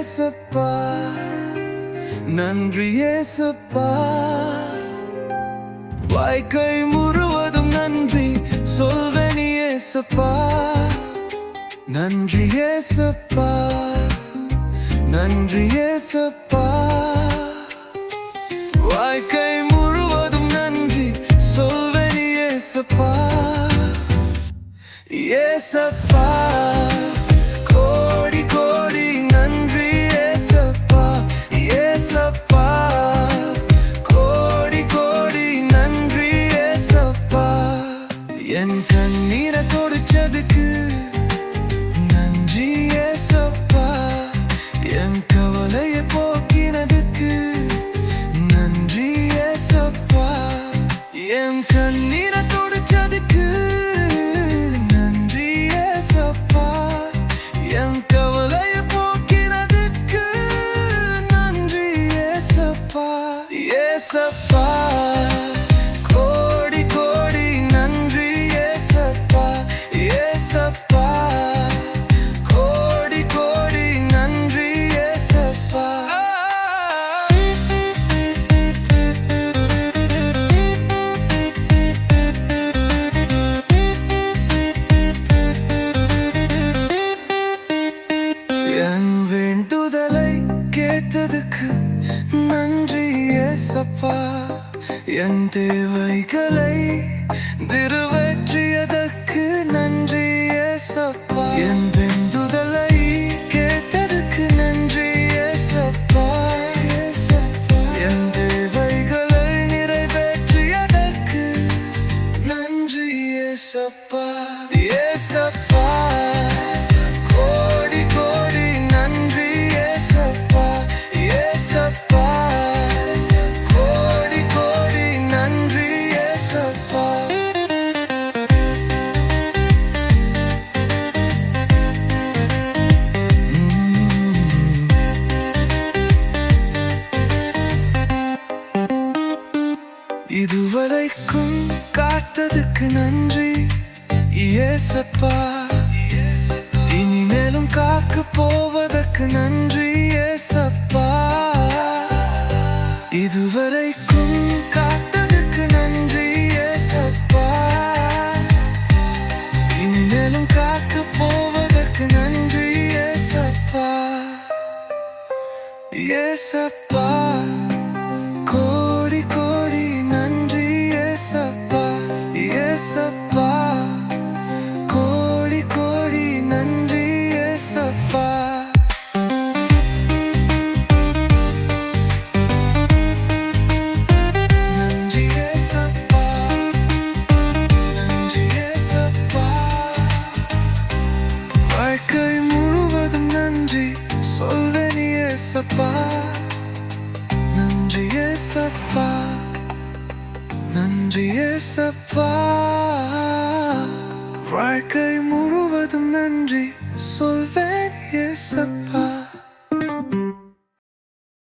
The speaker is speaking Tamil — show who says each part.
Speaker 1: ஏசப்பா. நன்றி ஏசப்பா. வாழ்க்கை முழுவதும் நன்றி. சொல்வனி ஏசப்பா. நன்றி ஏசப்பா. நன்றி ஏசப்பா. வாழ்க்கை முழுவதும் நன்றி. சொல்வனி ஏசப்பா. ஏசப்பா. ஏசப்பா கோடி கோடி நன்றி ஏசப்பா ஏசப்பா கோடி கோடி நன்றி ஏசப்பா. என் வேண்டுதலை கேட்டதுக்கு நன்றி ஏசப்பா என் தேவைகளை நிறைவேற்றியதற்கு நன்றி ஏசப்பா என் இதுவரைக்கும் காத்ததுக்கு நன்றி. ஏசப்பா இனிமேலும் காக்க போவதற்கு நன்றி ஏசப்பா இதுவரைக்கும் காத்ததுக்கு நன்றி ஏசப்பா இனிமேலும் காக்க போவதற்கு நன்றி ஏசப்பா ஏசப்பா ஏசப்பா நன்றி ஏசப்பா நன்றி ஏசப்பா வாழ்க்கை முழுவதும் நன்றி சொல்வேன் ஏசப்பா